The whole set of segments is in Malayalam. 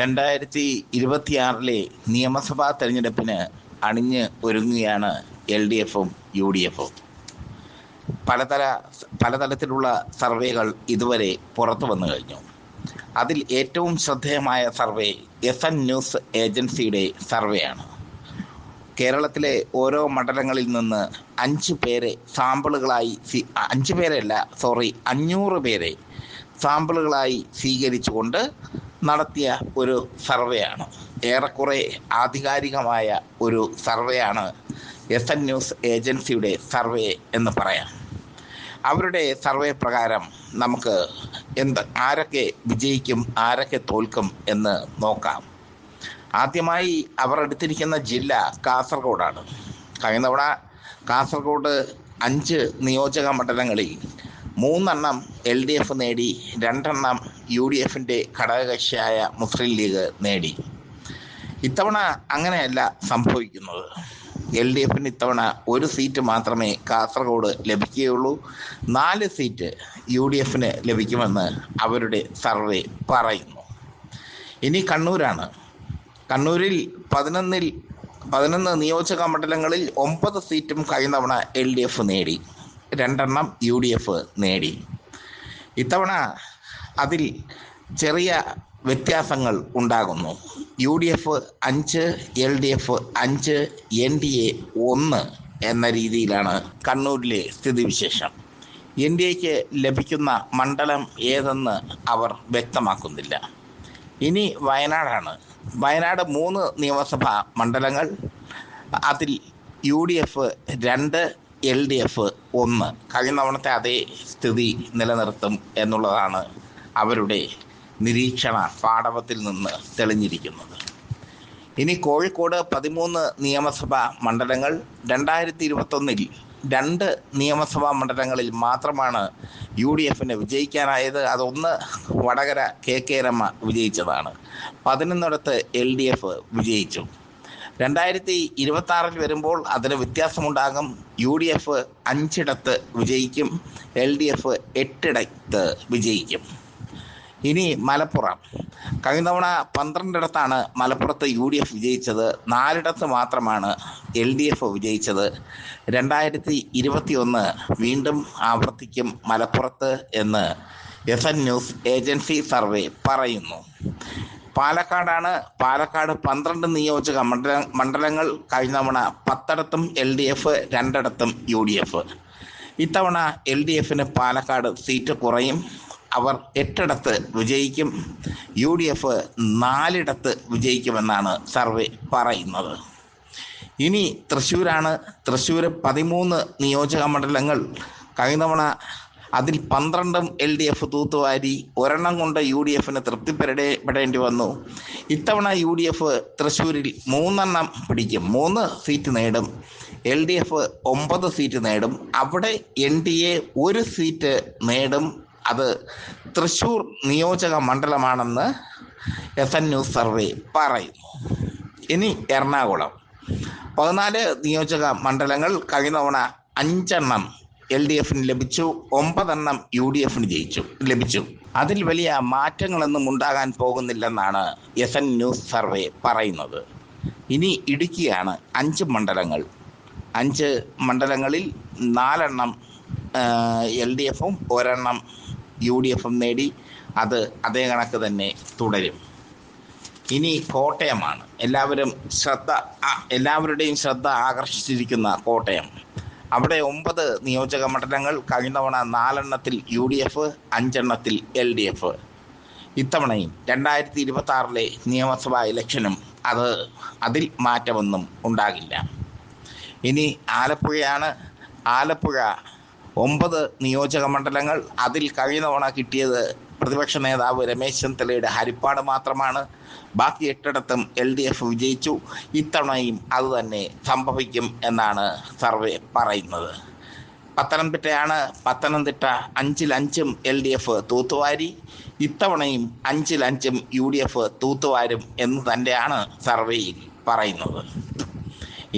രണ്ടായിരത്തി ഇരുപത്തിയാറിലെ നിയമസഭാ തെരഞ്ഞെടുപ്പിന് അണിഞ്ഞ് ഒരുങ്ങുകയാണ് എൽ ഡി എഫും യു ഡി എഫും. പലതര പലതരത്തിലുള്ള സർവേകൾ ഇതുവരെ പുറത്തു വന്നു കഴിഞ്ഞു. അതിൽ ഏറ്റവും ശ്രദ്ധേയമായ സർവേ എസ് എൻ ന്യൂസ് ഏജൻസിയുടെ സർവേയാണ്. കേരളത്തിലെ ഓരോ മണ്ഡലങ്ങളിൽ നിന്ന് അഞ്ച് പേരെ സാമ്പിളുകളായി അഞ്ച് പേരല്ല സോറി അഞ്ഞൂറ് പേരെ സാമ്പിളുകളായി സ്വീകരിച്ചുകൊണ്ട് നടത്തിയ ഒരു സർവേയാണ്. ഏറെക്കുറെ ആധികാരികമായ ഒരു സർവേയാണ് എസ് എൻ ന്യൂസ് ഏജൻസിയുടെ സർവേ എന്ന് പറയാം. അവരുടെ സർവേ പ്രകാരം നമുക്ക് എന്ത് ആരൊക്കെ വിജയിക്കും ആരൊക്കെ തോൽക്കും എന്ന് നോക്കാം. ആദ്യമായി അവർ എടുത്തിരിക്കുന്ന ജില്ല കാസർഗോഡാണ്. കഴിഞ്ഞ തവണ കാസർഗോഡ് അഞ്ച് നിയോജക മണ്ഡലങ്ങളിൽ മൂന്നെണ്ണം എൽ ഡി എഫ് നേടി രണ്ടെണ്ണം യു ഡി എഫിന്റെ ഘടകകക്ഷിയായ മുസ്ലിം ലീഗ് നേടി. ഇത്തവണ അങ്ങനെയല്ല സംഭവിക്കുന്നത്. എൽ ഡി എഫിന് ഇത്തവണ ഒരു സീറ്റ് മാത്രമേ കാസർഗോഡ് ലഭിക്കുകയുള്ളൂ. നാല് സീറ്റ് യു ഡി എഫിന് ലഭിക്കുമെന്ന് അവരുടെ സർവേ പറയുന്നു. ഇനി കണ്ണൂരാണ്. കണ്ണൂരിൽ പതിനൊന്നിൽ പതിനൊന്ന് നിയോജക മണ്ഡലങ്ങളിൽ ഒമ്പത് സീറ്റും കഴിഞ്ഞ തവണ എൽ ഡി എഫ് നേടി. രണ്ടെണ്ണം യു ഡി എഫ് നേടി. ഇത്തവണ അതിൽ ചെറിയ വ്യത്യാസങ്ങൾ ഉണ്ടാകുന്നു. യു ഡി എഫ് അഞ്ച് എൽ ഡി എഫ് അഞ്ച് എൻ ഡി എ ഒന്ന് എന്ന രീതിയിലാണ് കണ്ണൂരിലെ സ്ഥിതിവിശേഷം. എൻ ഡി എക്ക് ലഭിക്കുന്ന മണ്ഡലം ഏതെന്ന് അവർ വ്യക്തമാക്കുന്നില്ല. ഇനി വയനാടാണ്. വയനാട് മൂന്ന് നിയമസഭാ മണ്ഡലങ്ങൾ അതിൽ യു ഡി എഫ് രണ്ട് എൽ ഡി എഫ് ഒന്ന്. കഴിഞ്ഞ തവണത്തെ അതേ സ്ഥിതി നിലനിർത്തും എന്നുള്ളതാണ് അവരുടെ നിരീക്ഷണ പാടവത്തിൽ നിന്ന് തെളിഞ്ഞിരിക്കുന്നത്. ഇനി കോഴിക്കോട് പതിമൂന്ന് നിയമസഭാ മണ്ഡലങ്ങൾ രണ്ടായിരത്തി ഇരുപത്തൊന്നിൽ രണ്ട് നിയമസഭാ മണ്ഡലങ്ങളിൽ മാത്രമാണ് യു ഡി എഫിന് വിജയിക്കാനായത്. അതൊന്ന് വടകര കെ കെ രമ വിജയിച്ചതാണ്. പതിനൊന്നിടത്ത് എൽ ഡി എഫ് വിജയിച്ചു. രണ്ടായിരത്തി ഇരുപത്തി ആറിൽ വരുമ്പോൾ അതിന് വ്യത്യാസമുണ്ടാകും. യു ഡി എഫ് അഞ്ചിടത്ത് വിജയിക്കും എൽ ഡി എഫ് എട്ടിടത്ത് വിജയിക്കും. ഇനി മലപ്പുറം. കഴിഞ്ഞ തവണ പന്ത്രണ്ടിടത്താണ് മലപ്പുറത്ത് യു ഡി എഫ് വിജയിച്ചത്. നാലിടത്ത് മാത്രമാണ് എൽ ഡി എഫ് വിജയിച്ചത്. രണ്ടായിരത്തി ഇരുപത്തി ഒന്ന് വീണ്ടും ആവർത്തിക്കും മലപ്പുറത്ത് എന്ന് S N news agency survey പറയുന്നു. പാലക്കാടാണ് പാലക്കാട് പന്ത്രണ്ട് നിയോജക മണ്ഡല മണ്ഡലങ്ങൾ കഴിഞ്ഞ തവണ പത്തിടത്തും എൽ ഡി എഫ് രണ്ടിടത്തും യു ഡി എഫ് ഇത്തവണ എൽ ഡി എഫിന് പാലക്കാട് സീറ്റ് കുറയും. അവർ എട്ടിടത്ത് വിജയിക്കും. യു ഡി എഫ് നാലിടത്ത് വിജയിക്കുമെന്നാണ് സർവേ പറയുന്നത്. ഇനി തൃശ്ശൂരാണ്. തൃശ്ശൂർ പതിമൂന്ന് നിയോജക മണ്ഡലങ്ങൾ. കഴിഞ്ഞ തവണ അതിൽ പന്ത്രണ്ടും എൽ ഡി എഫ് തൂത്തുവാരി ഒരെണ്ണം കൊണ്ട് യു ഡി എഫിന് തൃപ്തിപ്പെടേണ്ടി വന്നു. ഇത്തവണ യു ഡി എഫ് തൃശ്ശൂരിൽ മൂന്നെണ്ണം പിടിക്കും. മൂന്ന് സീറ്റ് നേടും. എൽ ഡി എഫ് ഒമ്പത് സീറ്റ് നേടും. അവിടെ എൻ ഡി എ ഒരു സീറ്റ് നേടും. അത് തൃശൂർ നിയോജക മണ്ഡലമാണെന്ന് എസ് എൻ ന്യൂസ് സർവേ പറയുന്നു. ഇനി എറണാകുളം. പതിനാല് നിയോജക മണ്ഡലങ്ങൾ കഴിഞ്ഞ തവണ അഞ്ചെണ്ണം എൽ ഡി എഫിന് ലഭിച്ചു ഒമ്പതെണ്ണം യു ഡി എഫിന് ജയിച്ചു ലഭിച്ചു. അതിൽ വലിയ മാറ്റങ്ങളൊന്നും ഉണ്ടാകാൻ പോകുന്നില്ലെന്നാണ് എസ് എൻ ന്യൂസ് സർവേ പറയുന്നത്. ഇനി ഇടുക്കിയാണ് അഞ്ച് മണ്ഡലങ്ങൾ. അഞ്ച് മണ്ഡലങ്ങളിൽ നാലെണ്ണം എൽ ഡി എഫും ഒരെണ്ണം യു ഡി എഫും നേടി അത് അതേ കണക്ക് തന്നെ തുടരും. ഇനി കോട്ടയമാണ്. എല്ലാവരും ശ്രദ്ധ എല്ലാവരുടെയും ശ്രദ്ധ ആകർഷിച്ചിരിക്കുന്ന കോട്ടയം. അവിടെ ഒമ്പത് നിയോജക മണ്ഡലങ്ങൾ കഴിഞ്ഞ തവണ നാലെണ്ണത്തിൽ യു ഡി എഫ് അഞ്ചെണ്ണത്തിൽ എൽ ഡി എഫ്. ഇത്തവണയും രണ്ടായിരത്തി ഇരുപത്തി ആറിലെ നിയമസഭാ ഇലക്ഷനും അത് അതിൽ മാറ്റമൊന്നും ഉണ്ടാകില്ല. ഇനി ആലപ്പുഴയാണ്. ആലപ്പുഴ ഒമ്പത് നിയോജക മണ്ഡലങ്ങൾ അതിൽ കഴിഞ്ഞ തവണ കിട്ടിയത് പ്രതിപക്ഷ നേതാവ് രമേശ് ചെന്നിത്തലയുടെ ഹരിപ്പാട് മാത്രമാണ്. ബാക്കി എട്ടിടത്തും എൽ ഡി എഫ് വിജയിച്ചു. ഇത്തവണയും അത് തന്നെ സംഭവിക്കും എന്നാണ് സർവേ പറയുന്നത്. പത്തനംതിട്ടയാണ് പത്തനംതിട്ട അഞ്ചിൽ അഞ്ചും എൽ ഡി എഫ് തൂത്തുവാരി. ഇത്തവണയും അഞ്ചിൽ അഞ്ചും യു ഡി എഫ് തൂത്തുവാരും എന്ന് തന്നെയാണ് സർവേയിൽ പറയുന്നത്.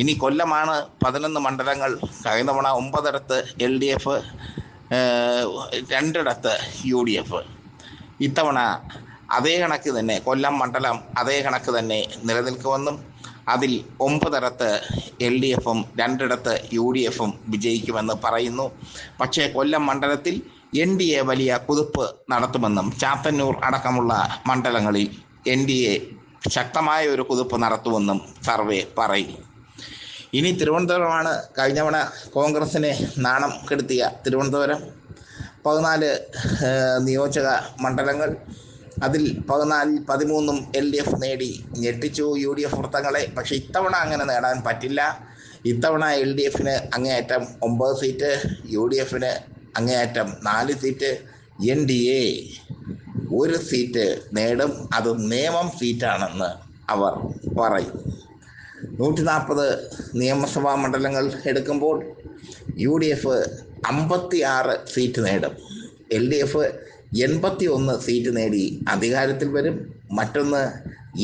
ഇനി കൊല്ലമാണ് പതിനൊന്ന് മണ്ഡലങ്ങൾ. കഴിഞ്ഞ തവണ ഒമ്പതിടത്ത് എൽ ഡി എഫ് രണ്ടിടത്ത് യു ഡി എഫ്. ഇത്തവണ അതേ കണക്ക് തന്നെ കൊല്ലം മണ്ഡലം അതേ കണക്ക് തന്നെ നിലനിൽക്കുമെന്നും അതിൽ ഒമ്പതിടത്ത് എൽ ഡി എഫും രണ്ടിടത്ത് യു ഡി എഫും വിജയിക്കുമെന്ന് പറയുന്നു. പക്ഷേ കൊല്ലം മണ്ഡലത്തിൽ എൻ ഡി എ വലിയ കുതിപ്പ് നടത്തുമെന്നും ചാത്തന്നൂർ അടക്കമുള്ള മണ്ഡലങ്ങളിൽ എൻ ഡി എ ശക്തമായ ഒരു കുതിപ്പ് നടത്തുമെന്നും സർവേ പറയും. ഇനി തിരുവനന്തപുരമാണ് കഴിഞ്ഞവണ കോൺഗ്രസിനെ നാണം കെടുത്തിയ തിരുവനന്തപുരം. പതിനാല് നിയോജക മണ്ഡലങ്ങൾ. അതിൽ പതിനാലിൽ പതിമൂന്നും എൽ ഡി എഫ് നേടി. ഞെട്ടിച്ചു യു ഡി എഫ് വൃത്തങ്ങളെ. പക്ഷേ ഇത്തവണ അങ്ങനെ നേടാൻ പറ്റില്ല. ഇത്തവണ എൽ ഡി എഫിന് അങ്ങേയറ്റം ഒമ്പത് സീറ്റ് യു ഡി എഫിന് അങ്ങേയറ്റം നാല് സീറ്റ് എൻ ഡി എ ഒരു സീറ്റ് നേടും. അത് നിയമം സീറ്റാണെന്ന് അവർ പറയും. നൂറ്റി നാൽപ്പത് നിയമസഭാ മണ്ഡലങ്ങൾ എടുക്കുമ്പോൾ യു ഡി എഫ് അമ്പത്തി ആറ് സീറ്റ് നേടും. എൽ ഡി എഫ് എൺപത്തി ഒന്ന് സീറ്റ് നേടി അധികാരത്തിൽ വരും. മറ്റൊന്ന്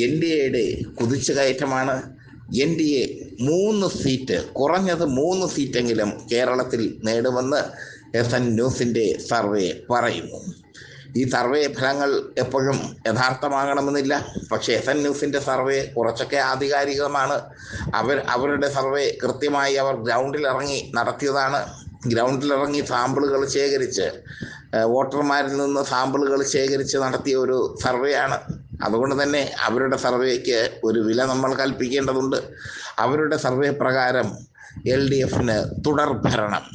എൻ ഡി എയുടെ കുതിച്ചുകയറ്റമാണ്. എൻ ഡി എ മൂന്ന് സീറ്റ് കുറഞ്ഞത് മൂന്ന് സീറ്റെങ്കിലും കേരളത്തിൽ നേടുമെന്ന് എസ് എൻ ന്യൂസിന്റെ സർവേ പറയുന്നു. ഈ സർവേ ഫലങ്ങൾ എപ്പോഴും യഥാർത്ഥമാകണമെന്നില്ല. പക്ഷേ എസ് എൻ ന്യൂസിന്റെ സർവേ കുറച്ചൊക്കെ ആധികാരികമാണ്. അവർ അവരുടെ സർവേ കൃത്യമായി അവർ ഗ്രൗണ്ടിൽ ഇറങ്ങി നടത്തിയതാണ്. ഗ്രൗണ്ടിൽ ഇറങ്ങി സാമ്പിളുകൾ ശേഖരിച്ച് വോട്ടർമാരിൽ നിന്ന് സാമ്പിളുകൾ ശേഖരിച്ച് നടത്തിയ ഒരു സർവേയാണ്. അതുകൊണ്ട് തന്നെ അവരുടെ സർവേക്ക് ഒരു വില നമ്മൾ കൽപ്പിക്കേണ്ടതുണ്ട്. അവരുടെ സർവേ പ്രകാരം എൽ ഡി എഫിന് തുടർ ഭരണം.